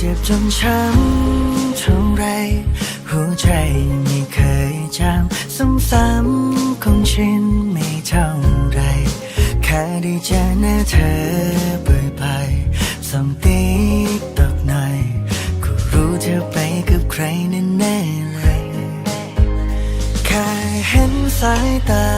เจ็บจนช้ำเท่าไร หัวใจไม่เคยจำซ้ำๆคงชินไม่เท่าไร แค่ได้เจอหน้าเธอบ่อยๆสมติ๊ตอกหน่อยก็รู้เธอไปกับใครแน่ๆเลย แค่เห็นสายตา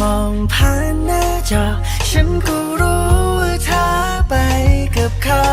มองผ่านหน้าจอ ฉันก็รู้ว่าเธอไปกับเขา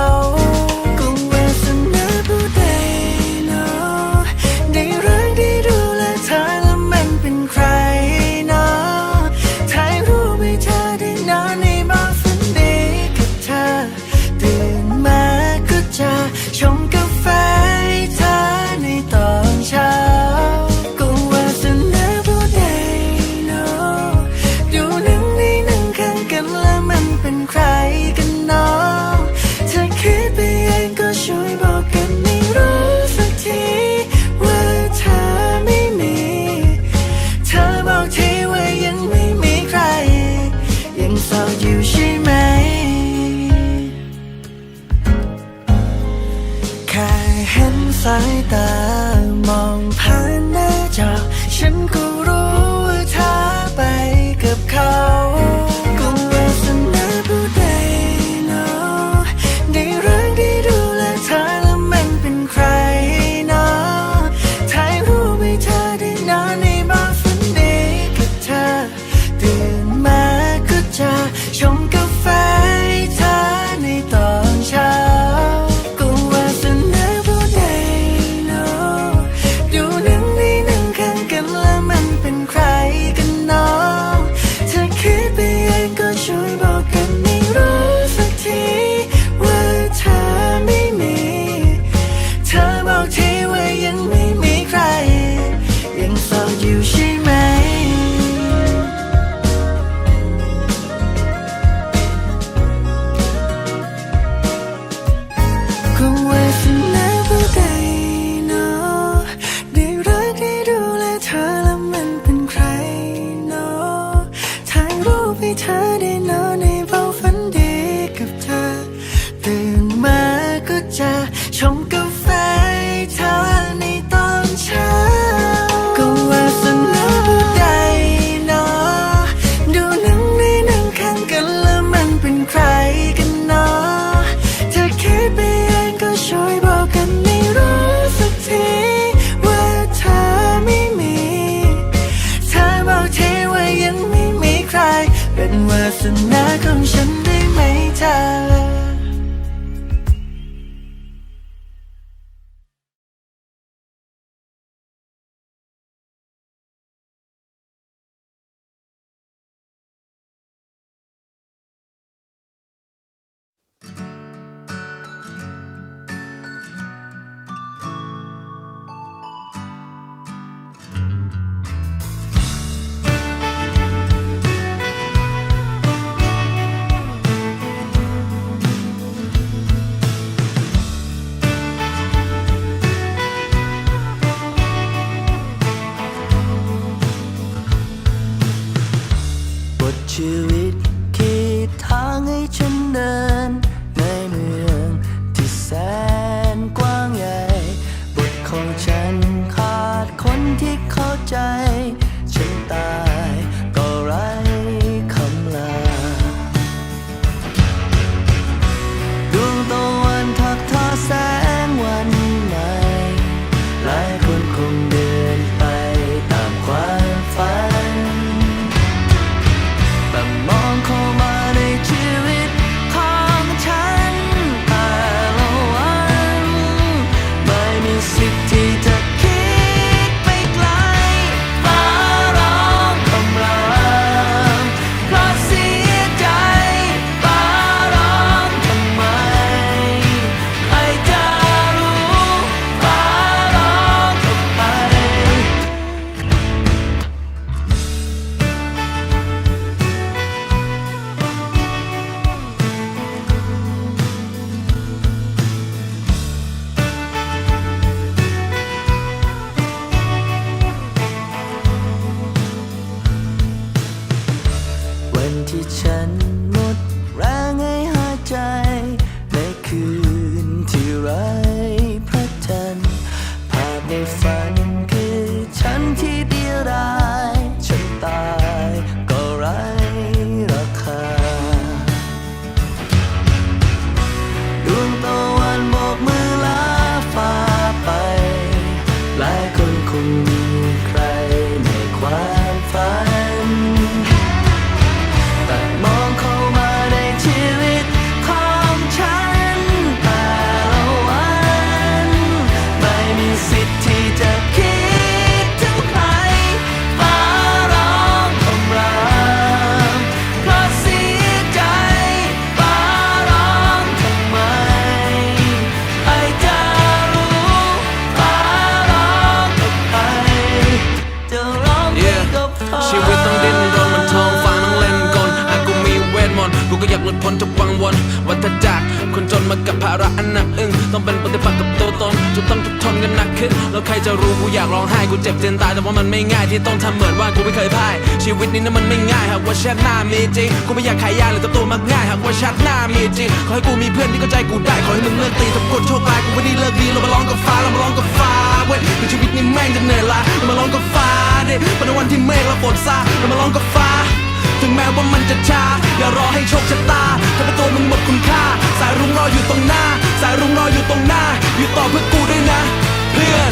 วังวนวัฏจักรคนจนมากับภาระอันหนักอึ้งต้องเป็นปฏิปักษ์กับตัวตนจนต้องทุกข์ทนกันหนักขึ้น แล้วใครจะรู้กูอยากร้องไห้กูเจ็บจนตายแต่ว่ามันไม่ง่ายที่ต้องทำเหมือนว่ากูไม่เคยพ่ายชีวิตนี้นั้นมันไม่ง่ายหากว่าชาติหน้ามีจริงกูไม่อยากขายยาหรือตัวตัวมักง่ายหากว่าชาติหน้ามีจริงขอให้กูมีเพื่อนที่เข้าใจกูได้ขอให้มึงเลิกตีทำกดโชคร้ายกูไม่ได้เลิกดีเรามาร้องกับฟ้าเรามาร้องกับฟ้าเว้ยในชีวิตนี้แม่งจะเหนื่อยล้าเรามาร้องกับฟ้าดิเป็นวันที่เมฆและฝนซาเรามาร้องกับฟ้า ถึงแม้ว่ามันจะช้า อย่ารอให้โชคชะตาทำให้ตัวมึงหมดคุณค่า สายรุ้งรออยู่ตรงหน้า สายรุ้งรออยู่ตรงหน้า อยู่ต่อเพื่อกูด้วยนะ เพื่อน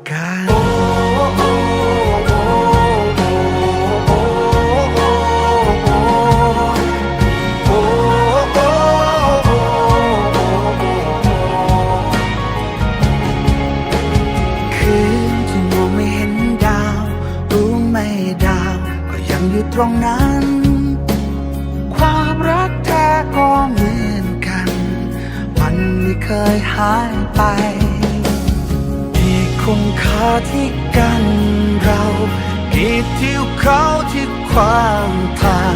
ตรงนั้น ความรักแท้ก็เหมือนกัน มันไม่เคยหายไปที่คุณค่าที่กันเรากี่ทิวเขาที่ขวางทาง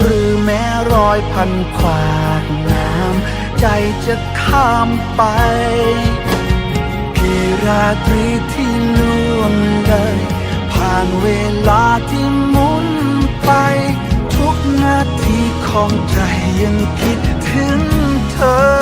หรือแม้รอยพันขวากน้ำใจจะข้ามไปกี่ราตรีที่ล่วงเลย ผ่านเวลาที่มุ ของใจยังคิดถึงเธอ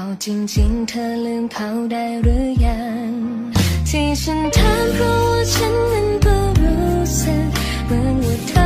เอาจริงๆ เธอลืมเขาได้หรือยัง ที่ฉันถามเพราะว่าฉันนั้นก็รู้สึกเหมือนว่าเธอ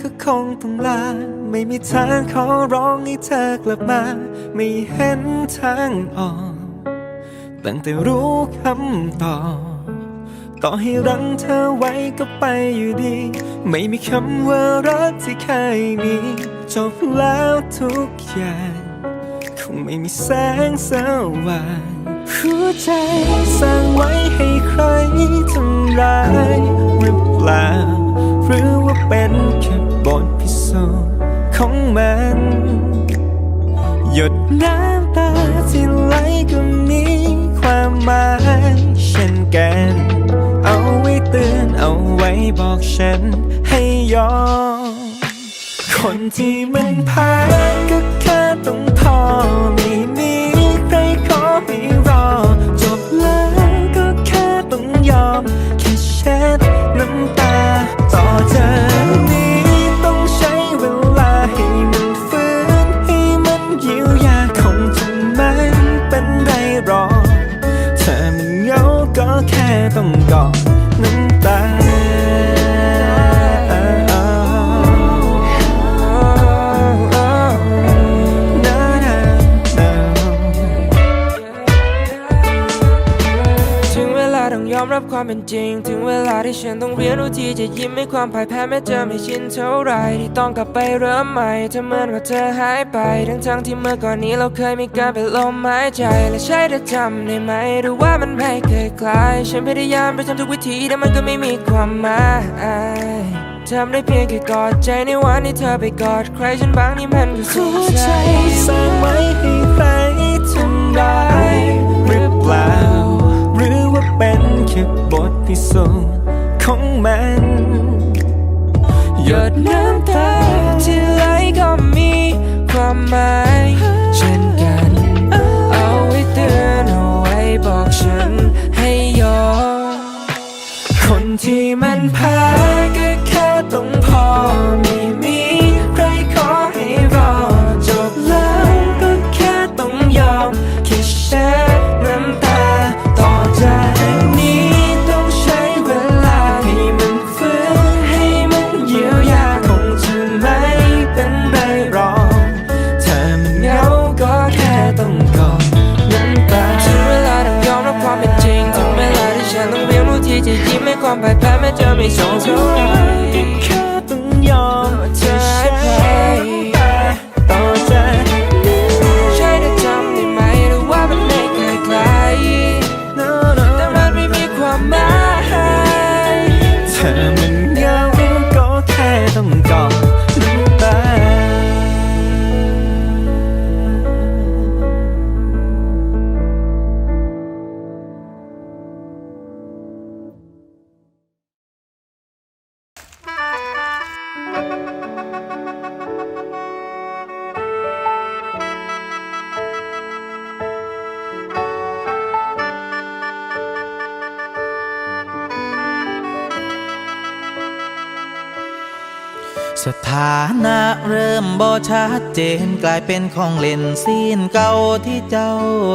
ก็คงต้องลา ไม่มีทางขอร้องให้เธอกลับมา ไม่เห็นทางออก ตั้งแต่รู้คำตอบต่อให้รั้งเธอไว้ก็ไปอยู่ดี ไม่มีคำว่ารักที่เคยมีจบแล้วทุกอย่าง คงไม่มีแสงสว่างหัวใจสร้างไว้ให้ใครทำร้ายหรือเปล่า หรือว่าเป็นแค่บทพิสูจน์ของมัน หยดน้ำตาที่ไหลก็มีความหมายเช่นกัน เอาไว้เตือนเอาไว้บอกฉันให้ยอมคนที่มันแพ้ ความเป็นจริง ถึงเวลาที่ฉันต้องเรียนรู้ที่จะยิ้มให้ความพ่ายแพ้แม้จะไม่ชินเท่าไรที่ต้องกลับไปเริ่มใหม่ถ้าเหมือนว่าเธอหายไป ทั้งทั้งๆที่เมื่อก่อนนี้เราเคยมีการเป็นลมหายใจ และใช่เธอจำได้ไหมหรือว่ามันไม่เคยคล้าย ฉันพยายามไปทำทุกวิธีแต่มันก็ไม่มีความหมายทำได้เพียงแค่กอดใจในวันที่เธอไปกอดใครฉันบ้างนี่มันก็สุหัขวใจใจสร้างไว้ให้ใครทำร้ายหรือเปล่าหรือว่า เป็นแค่บทพิสูจน์ของมัน หยดน้ำตาที่ไหลก็มีความหมายเช่นกัน เอาไว้เตือนเอาไว้บอกฉันให้ยอมคนที่มันแพ้ก็แค่ต้องพอม่ สถานะเริ่มบ่ชัดเจนกลายเป็นของเล่นซีนเก่าที่เจ้า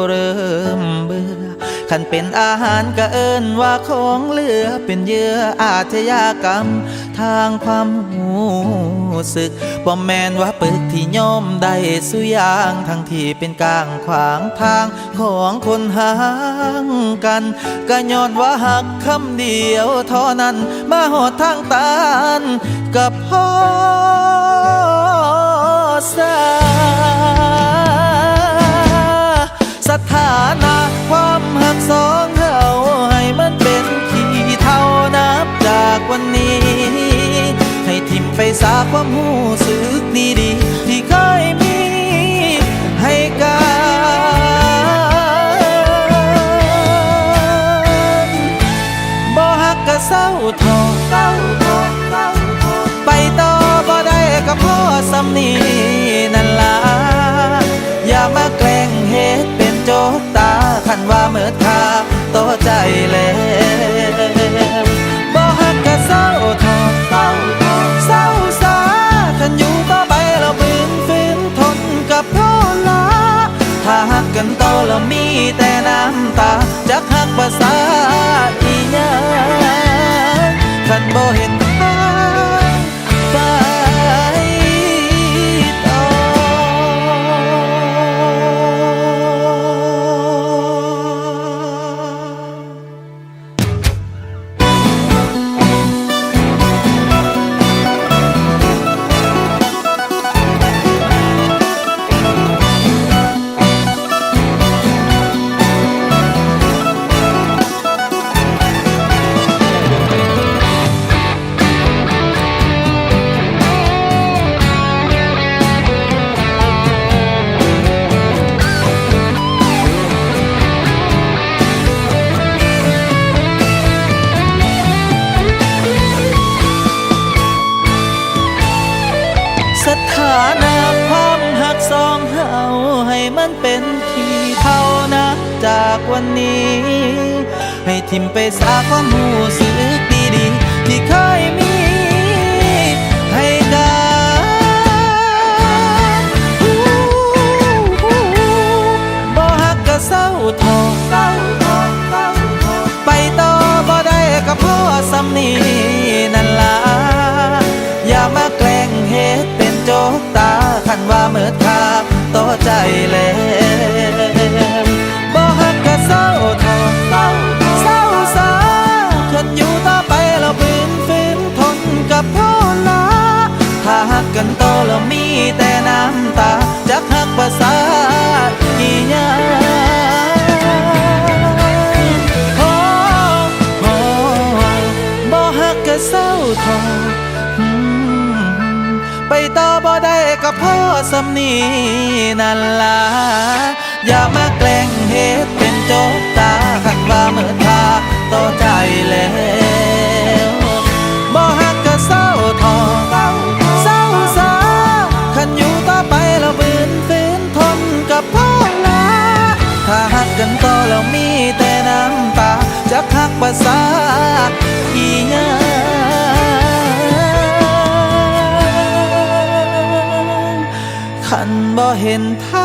เริ่มเบื่อขันเป็นอาหารก็เอิ้นว่าของเหลือเป็นเยื่ออาชญากรรม ทางความหูสึกบ่แมนว่าปึกที่ย่อมได้สุยางทั้งที่เป็นกลางขวางทางของคนห่างกันก็ย้อนว่าหักคำเดียวเท่านั้นมาหอดทางตัน กับพ่อสาสถานะความหักสองเฮาให้มันเป็นขีเท่านับจากวันนี้ ให้ทิมไปสาความหู นีนั่นล่ะอย่ามาแกล้งเฮ็ดเป็นโจกตาคันว่าเมิดค่าต่อใจแล้วบ่ฮักก็เศร้าทอเศร้าทอเศร้าสาคันอยู่ต่อไปเราบืนฝืนทนกับโทษละถ้าหักกันต่อแล้วมีแต่น้ำตาจักหักภาษาอีหยังคันบ่เห็น ก็เพราะสำนีนั่นล่ะอย่ามาแกล้งเฮ็ดเป็นโจกตาคันว่าเมื่อทาต่อใจแล้วบ่ฮักก็เศร้าทอเศร้าสาคันอยู่ต่อไปเราบืนฝืนทนกับพ่อลาถ้าหักกันต่อแล้วมีแต่น้ำตาจะหักภาษา เห็นท่า